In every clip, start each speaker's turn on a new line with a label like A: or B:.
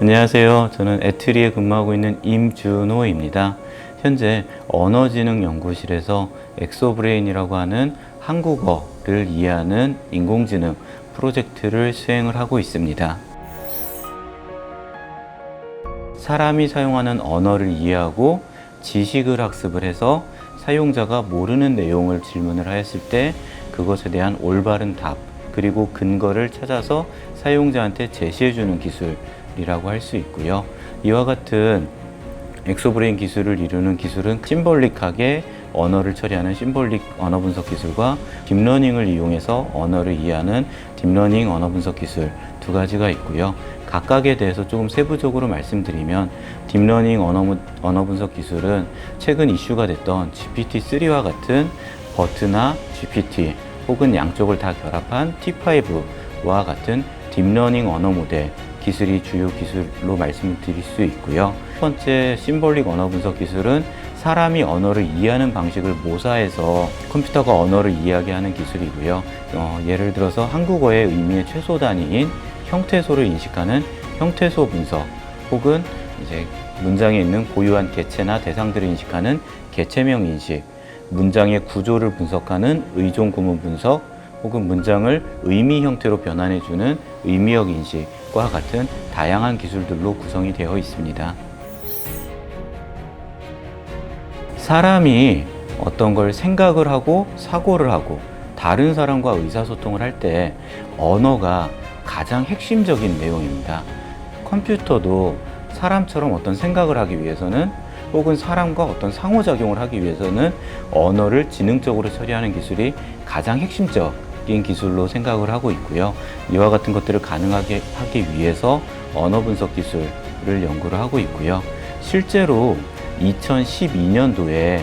A: 안녕하세요. 저는 에트리에 근무하고 있는 임준호입니다. 현재 언어지능 연구실에서 엑소브레인이라고 하는 한국어를 이해하는 인공지능 프로젝트를 수행을 하고 있습니다. 사람이 사용하는 언어를 이해하고 지식을 학습을 해서 사용자가 모르는 내용을 질문을 하였을 때 그것에 대한 올바른 답 그리고 근거를 찾아서 사용자한테 제시해 주는 기술 이라고 할 수 있고요. 이와 같은 엑소브레인 기술을 이루는 기술은 심볼릭하게 언어를 처리하는 심볼릭 언어 분석 기술과 딥러닝을 이용해서 언어를 이해하는 딥러닝 언어 분석 기술 두 가지가 있고요. 각각에 대해서 조금 세부적으로 말씀드리면 딥러닝 언어, 문- 언어 분석 기술은 최근 이슈가 됐던 GPT-3와 같은 버트나 GPT 혹은 양쪽을 다 결합한 T5와 같은 딥러닝 언어 모델 기술이 주요 기술로 말씀드릴 수 있고요. 첫 번째 심볼릭 언어 분석 기술은 사람이 언어를 이해하는 방식을 모사해서 컴퓨터가 언어를 이해하게 하는 기술이고요. 어, 예를 들어서 한국어의 의미의 최소 단위인 형태소를 인식하는 형태소 분석 혹은 이제 문장에 있는 고유한 개체나 대상들을 인식하는 개체명 인식, 문장의 구조를 분석하는 의존 구문 분석, 혹은 문장을 의미 형태로 변환해주는 의미역 인식 과 같은 다양한 기술들로 구성이 되어 있습니다. 사람이 어떤 걸 생각을 하고 사고를 하고 다른 사람과 의사소통을 할 때 언어가 가장 핵심적인 내용입니다. 컴퓨터도 사람처럼 어떤 생각을 하기 위해서는 혹은 사람과 어떤 상호작용을 하기 위해서는 언어를 지능적으로 처리하는 기술이 가장 핵심적 인 기술로 생각을 하고 있고요. 이와 같은 것들을 가능하게 하기 위해서 언어 분석 기술을 연구를 하고 있고요. 실제로 2012년도에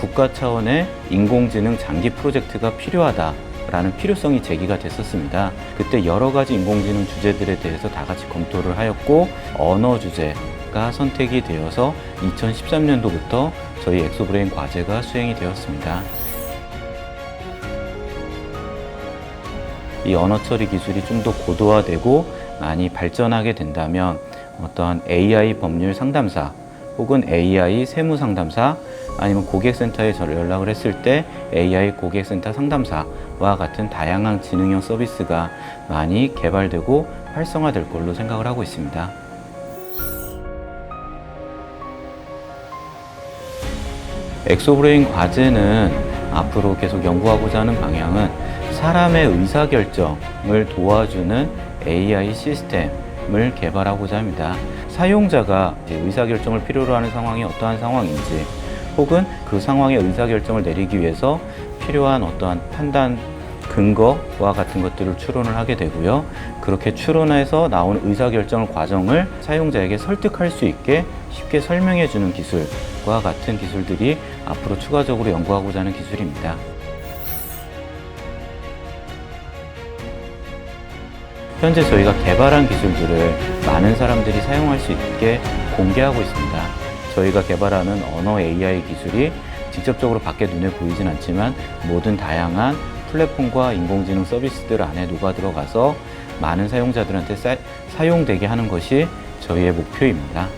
A: 국가 차원의 인공지능 장기 프로젝트가 필요하다 라는 필요성이 제기가 됐었습니다. 그때 여러 가지 인공지능 주제들에 대해서 다 같이 검토를 하였고 언어 주제가 선택이 되어서 2013년도부터 저희 엑소브레인 과제가 수행이 되었습니다. 이 언어 처리 기술이 좀 더 고도화되고 많이 발전하게 된다면 어떠한 AI 법률 상담사 혹은 AI 세무 상담사 아니면 고객센터에 저 연락을 했을 때 AI 고객센터 상담사와 같은 다양한 지능형 서비스가 많이 개발되고 활성화될 걸로 생각을 하고 있습니다. 엑소브레인 과제는 앞으로 계속 연구하고자 하는 방향은 사람의 의사결정을 도와주는 AI 시스템을 개발하고자 합니다. 사용자가 의사결정을 필요로 하는 상황이 어떠한 상황인지 혹은 그 상황의 의사결정을 내리기 위해서 필요한 어떠한 판단 근거와 같은 것들을 추론을 하게 되고요. 그렇게 추론해서 나온 의사결정 과정을 사용자에게 설득할 수 있게 쉽게 설명해 주는 기술과 같은 기술들이 앞으로 추가적으로 연구하고자 하는 기술입니다. 현재 저희가 개발한 기술들을 많은 사람들이 사용할 수 있게 공개하고 있습니다. 저희가 개발하는 언어 AI 기술이 직접적으로 밖에 눈에 보이진 않지만 모든 다양한 플랫폼과 인공지능 서비스들 안에 녹아 들어가서 많은 사용자들한테 사, 사용되게 하는 것이 저희의 목표입니다.